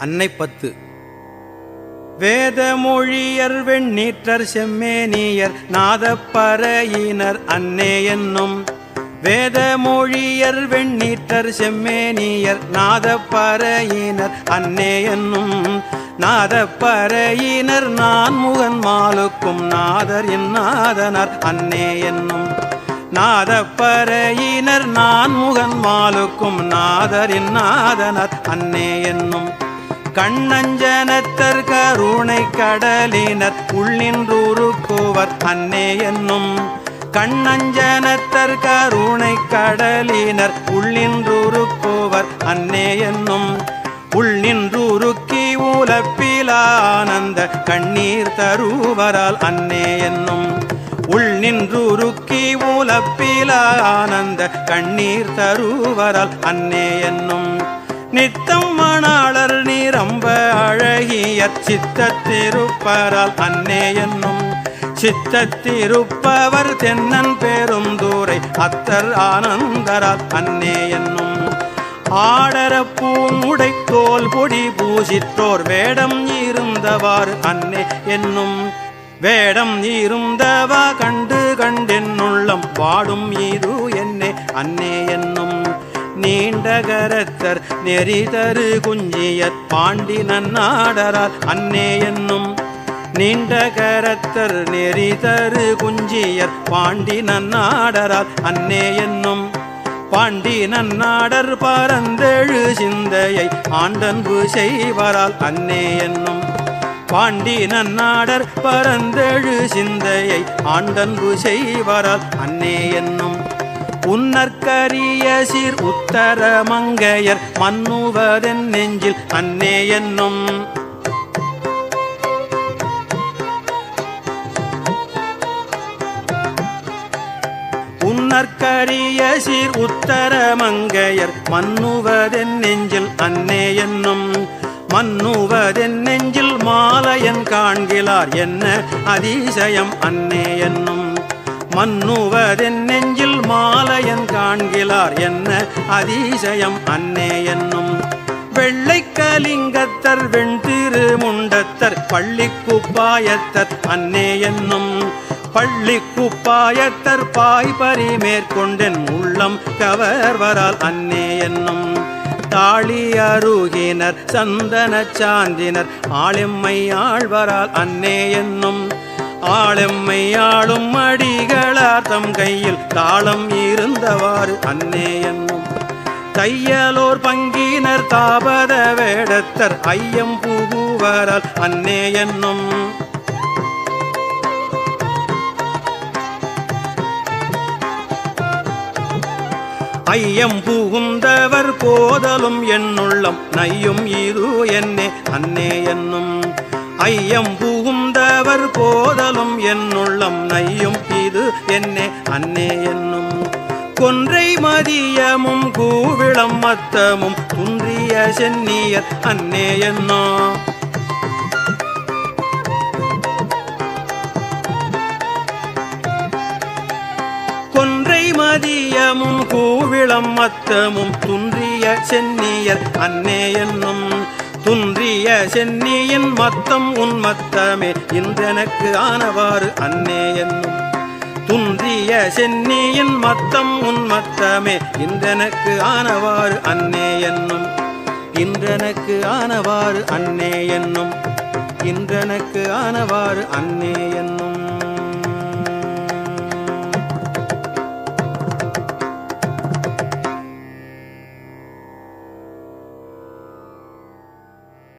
அன்னை பத்து. வேதமொழியர் வெண்ணீற்றர் செம்மேனியர் நாதப்பறையினர் அன்னே என்னும். வேதமொழியர் வெண்ணீற்றர் செம்மேனியர் நாதப்பறையினர் அன்னே என்னும். நாதப்பறையினர் நான் முகன் மாலுக்கும் நாதர் என் நாதனார் அன்னே என்னும். நாதப்பறையினர் நான் முகன் மாலுக்கும் நாதர் என் அன்னே என்னும். கண்ணஞ்சனத்தர் கருணை கடலினர் உள்ளின்றுருக்குவர் அன்னே என்னும். கண்ணஞ்சனத்தர் கருணை கடலினர் உள்ளின்றுருக்குவர் அன்னே என்னும். உள்ளின்றுருக்கி உலப்பிலானந்த கண்ணீர் தருவரால் அன்னே என்னும். உள் நின்றுருக்கி ஊலப்பிலானந்த கண்ணீர் தருவரால் அன்னே என்னும். நித்தம் மணாளர் நீரம்ப அழகிய சித்தத்திருப்பரால் அன்னே என்னும் சித்தத்திருப்பவர் தென்னன் பெரும் தூரை அத்தர் ஆனந்தரால் அன்னே என்னும். ஆடர பூமுடை தோல் பொடி பூசித்தோர் வேடம் இருந்தவாறு அன்னே என்னும். வேடம் இருந்தவா கண்டு கண்டென்னுள்ளம் பாடும் இது என்னே அன்னே என்னும். நீண்டகரத்தர் நெறிதரு குஞ்சியற் பாண்டி நன்னாடரால் அன்னே என்னும் நீண்டகரத்தர் நெறிதரு குஞ்சியர் பாண்டி நன்னாடரால் அன்னே என்னும் பாண்டி நன்னாடர் பரந்தெழு சிந்தையை ஆண்டன்பு செய்வரால் அன்னே என்னும் பாண்டி நன்னாடர் பரந்தெழு சிந்தையை ஆண்டன்பு செய்வரால் அன்னே என்னும் உன்னற்கரிய சீர் உத்தர மங்கையர் மன்னுவதென் நெஞ்சில் அன்னே என்னும். உன்னற்கரிய சீர் உத்தர மங்கையர் மன்னுவதென் நெஞ்சில் அன்னே என்னும். மன்னுவதென் நெஞ்சில் மாலையன் காண்கிறார் என்ன அதிசயம் அன்னே என்னும். மன்னுவதென் நெஞ்சில் மாலையன் காண்கிறார் என்ன அதிசயம் அன்னே என்னும். வெள்ளை கலிங்கத்தர் வெண்திரு முண்டத்தர் பள்ளி குப்பாயத்தர் அன்னே என்னும். பள்ளி குப்பாயத்தர் பாய்பறி மேற்கொண்டென் உள்ளம் கவர்வரால் அன்னே என்னும். தாளி அருகினர் சந்தன சாந்தினர் ஆளெம்மை ஆழ்வரால் அன்னே என்னும். ஆளெம்மை ஆளும் அடிகளார் தம் கையில் தாளம் இருந்தவாறு அன்னே என்னும். தையலோர் பங்கினர் தாபத வேடத்தர் ஐயம் புகுவரால் அன்னே என்னும். ஐயம் புகுந்தவர் போதலும் என்னுள்ளம் நையும் இது என்னே அன்னே என்னும். ஐயம் புகுந்தவர் போதலும் என்னுள்ளம் நையும் இது என்னே அன்னே என்னும். கொன்றை மதியமும் கூவிளம் மத்தமும் குன்றிய சென்னியர் அன்னே என்னோ. கொன்றை மதியமும் கூவிளம் மத்தமும் துன்றிய சென்னியர் அன்னே என்னும். துன்றிய சென்னியின் மத்தம் உன் மத்தமே. இன்றெனக்கு ஆனவாறு அன்னே என்னும். துன்றிய சென்னியின் மத்தம் உன் மத்தமே. இன்றெனக்கு ஆனவாறு அன்னே என்னும். இன்றெனக்கு ஆனவாறு அன்னே என்னும். இன்றெனக்கு ஆனவாறு அன்னே என்னும்.